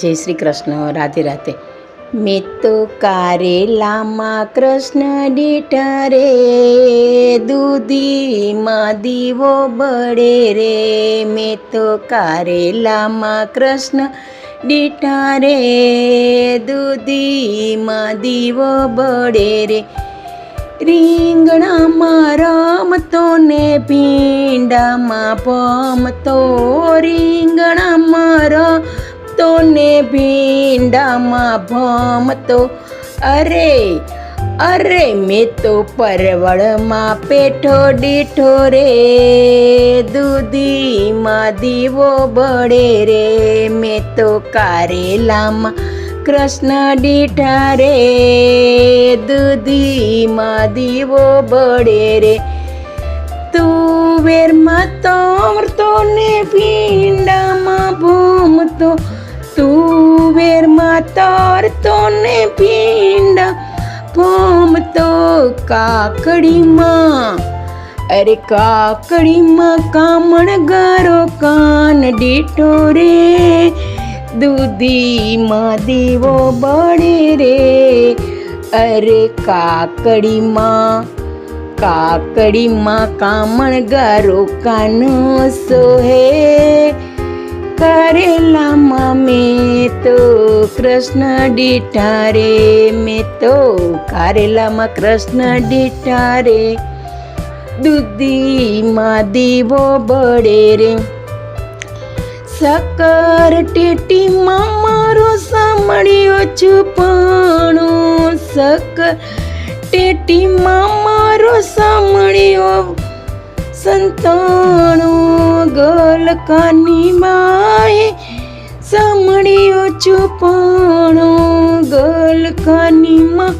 જય શ્રી કૃષ્ણ, રાધે રાધે. મેં તો કારેલામાં કૃષ્ણ દીઠા રે દૂધીમાં દીવો બળે રે. મેં તો કારેલામાં કૃષ્ણ દીઠા રે દૂધીમાં દીવો બળે રે. રીંગણામાં રમતો ને ભીંડામાં પમતો. રીંગણામાં રમતો ને ભીંડામાં ભમતો. અરે અરે, મેં તો પરવળમાં પેઠો દીઠો રે. દૂધીમાં દીવો બળે રે. મેં તો કારેલામાં કૃષ્ણ દીઠા રે. દૂધીમાં દીવો બળે રે. તુવેરમાં તોરતો ને ભીંડામાં ભૂમતો. તોરતો ને ભીંડા તો કાકડીમાં. અરે કાકડીમાં કામણ ગારો કાન ડેટો રે. દૂધીમાં દીવો બળે રે. અરે કાકડીમાં કાકડીમાં કામણ ગારો કાનો સોહે. કૃષ્ણ ડીટા રે મેં તો કારેલામાં કૃષ્ણ ડીટા રે દૂધીમાં દીવો બળે રે. સકર ટેટીમાં મારો સાંભળ્યો છુપાણું. સકર ટેટીમાં મારો સાંભળ્યો સંતાણું. ગલકાની માએ સાંભળ્યો છુપાણો ગલકાનીમાં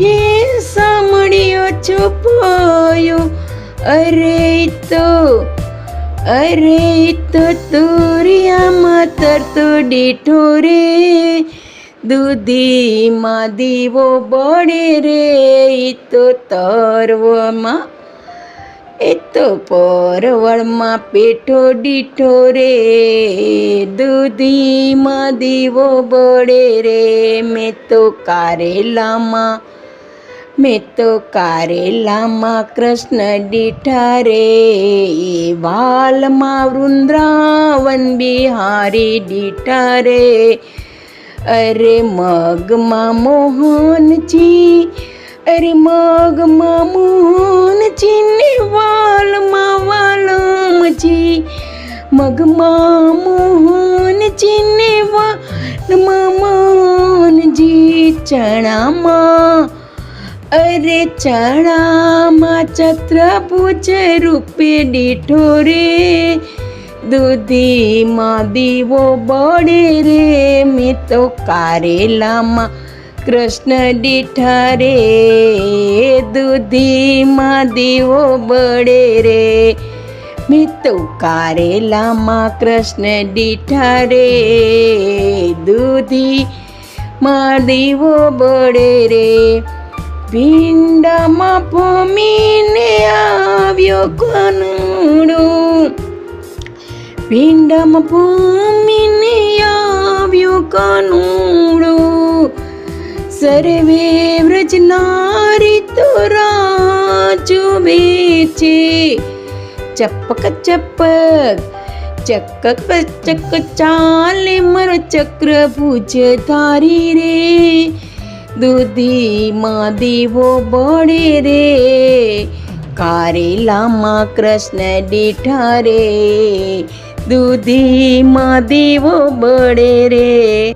હે સાંભળ્યો છુપાયો અરે તો અરે તો તુરિયામાં તરતો દીઠો રે. દૂધીમાં દીવો બળે રે તો તરવમાં એ તો પરવળમાં પેઠો દીઠો રે, દૂધીમાં દીવો બળે રે. મેં તો કારેલામાં, મેં તો કારેલામાં કૃષ્ણ દીઠા રે. વાલમાં વૃંદ્રાવન બિહારી દીઠા રે. અરે મગમાં મોહનજી અરે મગમાં મોહનજી ને વાલમાં વાલમજી. મગમાં મોહનજી ને વાલમાં મોહનજી ચણામાં. અરે ચણામાં ચત્રભુજ રૂપે દીઠો રે દૂધીમાં દીવો બળે રે, મેં તો કારેલામાં કૃષ્ણ દીઠા રે દૂધીમાં દીવો બળે રે. મિતુ કારેલામાં કૃષ્ણ દીઠા રે દૂધી માં દીવો બળે રે. ભીંડામાં ભૂમિને આવ્યો કનુડો. ભીંડામાં ભૂમીને સર્વે વ્રજનારી તો રાજુ છે ચપક ચપક, ચકક ચક ચાલે મારો ચક્ર ભુજ ધારી રે. દૂધીમાં દીવો બળે રે. કારેલામાં કૃષ્ણ દીઠા રે. દૂધીમાં દીવો બળે રે.